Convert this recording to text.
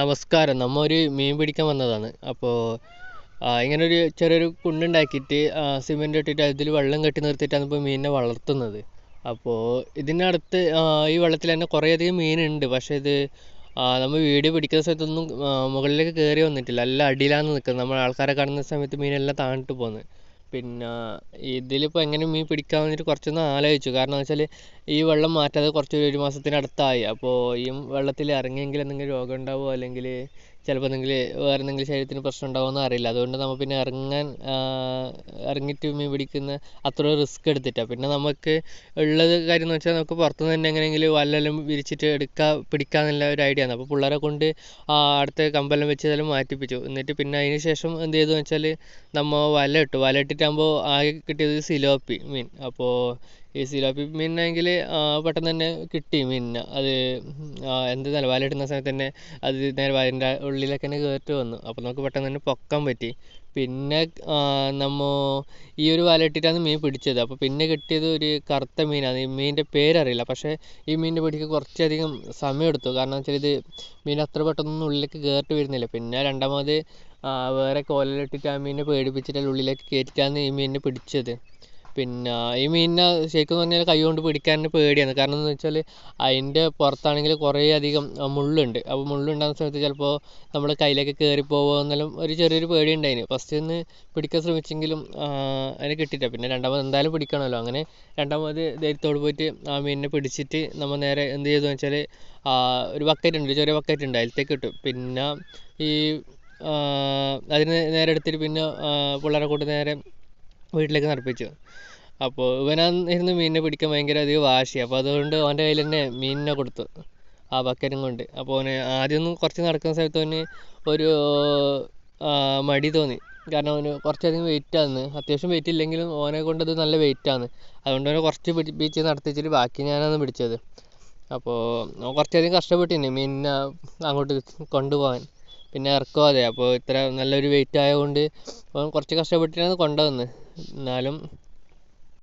നമസ്കാരം. നമ്മ ഒരു മീൻ പിടിക്കാൻ വന്നതാണ്. അപ്പോൾ ഇങ്ങനെ ഒരു ചെറിയൊരു കുണ്ടുണ്ടാക്കിയിട്ട് സിമെന്റ് ഇട്ടിട്ട് അതിൽ വെള്ളം കെട്ടി നിർത്തിയിട്ടാണ് ഇപ്പോൾ മീനിനെ വളർത്തുന്നത്. അപ്പോൾ ഇതിനടുത്ത് ഈ വെള്ളത്തിൽ തന്നെ കുറേയധികം മീനുണ്ട്. പക്ഷേ ഇത് നമ്മൾ വീഡിയോ പിടിക്കുന്ന സമയത്തൊന്നും മുകളിലേക്ക് കയറി വന്നിട്ടില്ല. എല്ലാം അടിയിലാണ് നിൽക്കുന്നത്. നമ്മൾ ആൾക്കാരെ കാണുന്ന സമയത്ത് മീനെല്ലാം താണിട്ട് പോകുന്നത് പിന്നെ ഇതിലിപ്പോൾ എങ്ങനെ മീൻ പിടിക്കാമെന്ന് കുറച്ചൊന്ന് ആലോചിച്ചു. കാരണം എന്ന് വെച്ചാൽ ഈ വെള്ളം മാറ്റാതെ കുറച്ച് ഒരു മാസത്തിനടുത്തായി. അപ്പോൾ ഈ വെള്ളത്തിൽ ഇറങ്ങിയെങ്കിൽ എന്തെങ്കിലും രോഗം ഉണ്ടാവുമോ അല്ലെങ്കിൽ ചിലപ്പോൾ എന്തെങ്കിലും വേറെ എന്തെങ്കിലും ശരീരത്തിന് പ്രശ്നം ഉണ്ടാവുമോ അറിയില്ല. അതുകൊണ്ട് നമ്മൾ പിന്നെ ഇറങ്ങാൻ ഇറങ്ങിയിട്ട് മീൻ പിടിക്കുന്ന അത്ര റിസ്ക് എടുത്തിട്ടാണ് പിന്നെ നമുക്ക് ഉള്ളത് കാര്യം എന്ന് വെച്ചാൽ നമുക്ക് പുറത്തുനിന്ന് തന്നെ എങ്ങനെയെങ്കിലും വല്ലെല്ലാം വിരിച്ചിട്ട് എടുക്കാൻ പിടിക്കാന്നുള്ള ഒരു ഐഡിയ ആണ്. അപ്പോൾ പിള്ളേരെ കൊണ്ട് അടുത്ത കമ്പെല്ലാം വെച്ച് ഇതെല്ലാം മാറ്റിപ്പിച്ചു. എന്നിട്ട് പിന്നെ അതിന് ശേഷം എന്ത് ചെയ്തു വെച്ചാൽ നമ്മൾ വല ഇട്ടു. വല ഇട്ടിട്ടാകുമ്പോൾ ആകെ കിട്ടിയത് സിലോപ്പി മീൻ. അപ്പോൾ ഈ സിലോപ്പി മീനാണെങ്കിൽ പെട്ടെന്ന് തന്നെ കിട്ടി. മീനിനെ അത് എന്ത് വല ഇടുന്ന സമയത്ത് തന്നെ അത് നേരെ വലന്റെ ഉള്ളിലേക്ക് തന്നെ കയറ്റി വന്നു. അപ്പോൾ നമുക്ക് പെട്ടെന്ന് തന്നെ പൊക്കാൻ പറ്റി. പിന്നെ നമ്മൾ ഈ ഒരു വല ഇട്ടിട്ടാണ് മീൻ പിടിച്ചത്. അപ്പോൾ പിന്നെ കിട്ടിയത് ഒരു കറുത്ത മീനാണ് ഈ മീനിന്റെ പേരറിയില്ല. പക്ഷേ ഈ മീനിന്റെ പിടിക്ക് കുറച്ചധികം സമയം എടുത്തു. കാരണം വെച്ചാൽ ഇത് മീൻ അത്ര പെട്ടെന്നൊന്നും ഉള്ളിലേക്ക് കയറിട്ട് വരുന്നില്ല. പിന്നെ രണ്ടാമത് വേറെ കോലിലിട്ടിട്ട് ആ മീനിനെ പേടിപ്പിച്ചിട്ട് ഉള്ളിലേക്ക് കയറ്റിയിട്ടാണ് ഈ മീനിനെ പിടിച്ചത്. പിന്നെ ഈ മീനിനെ ശരിക്കും പറഞ്ഞാൽ കൈ കൊണ്ട് പിടിക്കാൻ പേടിയാണ്. കാരണം എന്ന് വെച്ചാൽ അതിന്റെ പുറത്താണെങ്കിൽ കുറേ അധികം മുള്ളുണ്ട്. അപ്പോൾ മുള്ളുണ്ടാകുന്ന സമയത്ത് ചിലപ്പോൾ നമ്മൾ കയ്യിലേക്ക് കയറിപ്പോകുമോ എന്നെല്ലാം ഒരു ചെറിയൊരു പേടി ഉണ്ടായിന് ഫസ്റ്റ് ഒന്ന് പിടിക്കാൻ ശ്രമിച്ചെങ്കിലും അതിനെ കിട്ടിയില്ല. പിന്നെ രണ്ടാമത് എന്തായാലും പിടിക്കണമല്ലോ. അങ്ങനെ രണ്ടാമത് ധൈര്യത്തോട് പോയിട്ട് ആ മീനിനെ പിടിച്ചിട്ട് നമ്മൾ നേരെ എന്ത് ചെയ്തു വെച്ചാൽ ഒരു ബക്കറ്റ് ഉണ്ട് ചെറിയ ബക്കറ്റ് ഉണ്ട്. അതിലത്തേക്ക് ഇട്ടു. പിന്നെ ഈ അതിന് നേരെ എടുത്തിട്ട് പിന്നെ പിള്ളേരെ കൊണ്ട് നേരെ വീട്ടിലേക്ക് നടപ്പിച്ചു. അപ്പോൾ ഇവനായിരുന്നു മീനിനെ പിടിക്കാൻ ഭയങ്കര അധികം വാശി അപ്പോൾ അതുകൊണ്ട് അവന്റെ കയ്യിൽ തന്നെ മീനിനെ കൊടുത്തു ആ ബക്കറ്റും കൊണ്ട്. അപ്പോൾ അവന് ആദ്യമൊന്നും കുറച്ച് നടക്കുന്ന സമയത്ത് അവന് ഒരു മടി തോന്നി. കാരണം അവന് കുറച്ചധികം വെയിറ്റ് ആണ്. അത്യാവശ്യം വെയിറ്റ് ഇല്ലെങ്കിലും ഓനെ കൊണ്ടത് നല്ല വെയിറ്റ് ആണ്. അതുകൊണ്ട് അവനെ കുറച്ച് പിടിപ്പിച്ച് നടത്തിച്ചിട്ട് ബാക്കി ഞാനാണ് പിടിച്ചത്. അപ്പോൾ കുറച്ചധികം കഷ്ടപ്പെട്ടിന് മീനിനെ അങ്ങോട്ട് കൊണ്ടുപോകാൻ. പിന്നെ ഇറക്കവും അതെ. അപ്പോൾ ഇത്ര നല്ലൊരു വെയിറ്റ് ആയതുകൊണ്ട് കുറച്ച് കഷ്ടപ്പെട്ടിട്ടാണ് കൊണ്ടുവന്നത്. എന്നാലും